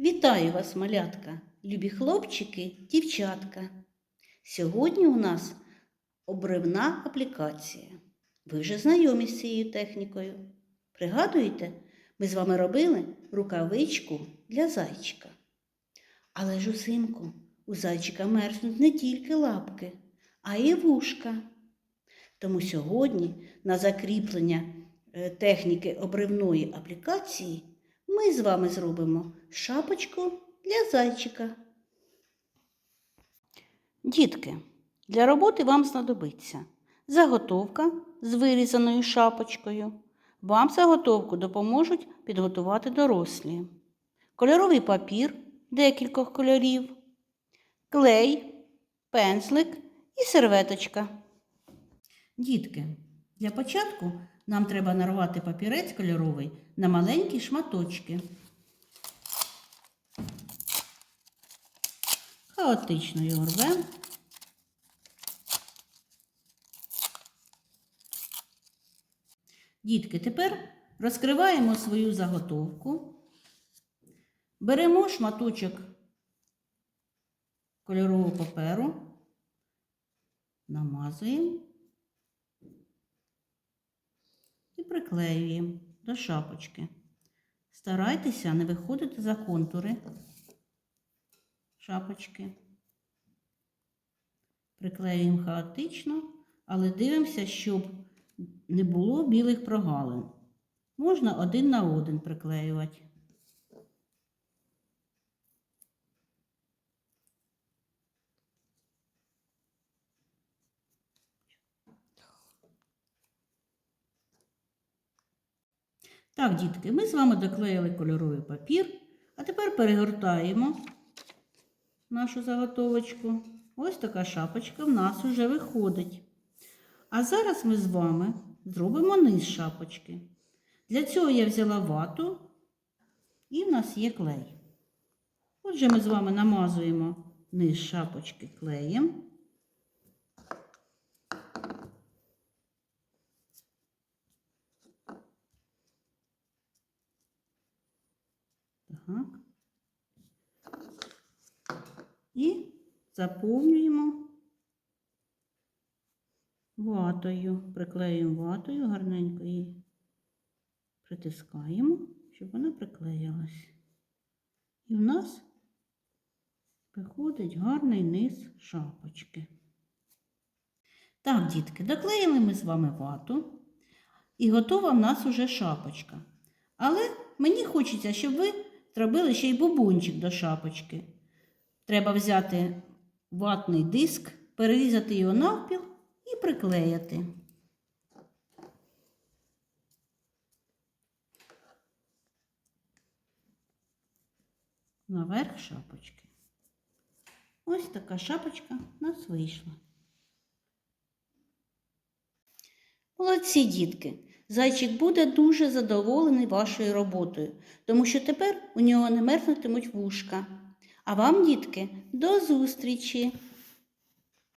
Вітаю вас, малятка, любі хлопчики, дівчатка. Сьогодні у нас обривна аплікація. Ви вже знайомі з цією технікою. Пригадуєте, ми з вами робили рукавичку для зайчика. Але ж усимку у зайчика мерзнуть не тільки лапки, а й вушка. Тому сьогодні на закріплення е, техніки обривної аплікації ми з вами зробимо шапочку для зайчика. Дітки, для роботи вам знадобиться заготовка з вирізаною шапочкою. Вам заготовку допоможуть підготувати дорослі. Кольоровий папір декількох кольорів, клей, пензлик і серветочка. Дітки, для початку нам треба нарвати папірець кольоровий на маленькі шматочки. Хаотично його рвемо. Дітки, тепер розкриваємо свою заготовку. Беремо шматочок кольорового паперу, намазуємо і приклеюємо до шапочки. Старайтеся не виходити за контури шапочки. Приклеюємо хаотично, але дивимося, щоб не було білих прогалин. Можна один на один приклеювати. Так, дітки, ми з вами доклеїли кольоровий папір, а тепер перегортаємо нашу заготовочку. Ось така шапочка в нас вже виходить. А зараз ми з вами зробимо низ шапочки. Для цього я взяла вату і в нас є клей. Отже, ми з вами намазуємо низ шапочки клеєм. Так. І заповнюємо ватою, приклеюємо ватою, гарненько її притискаємо, щоб вона приклеїлась. І в нас виходить гарний низ шапочки. Так, дітки, доклеїли ми з вами вату, і готова в нас уже шапочка. Але мені хочеться, щоб ви зробили ще й бубончик до шапочки. Треба взяти ватний диск, перерізати його навпіл і приклеїти. Наверх шапочки. Ось така шапочка у нас вийшла. Молодці, дітки! Зайчик буде дуже задоволений вашою роботою, тому що тепер у нього не мерзнутимуть вушка. А вам, дітки, до зустрічі!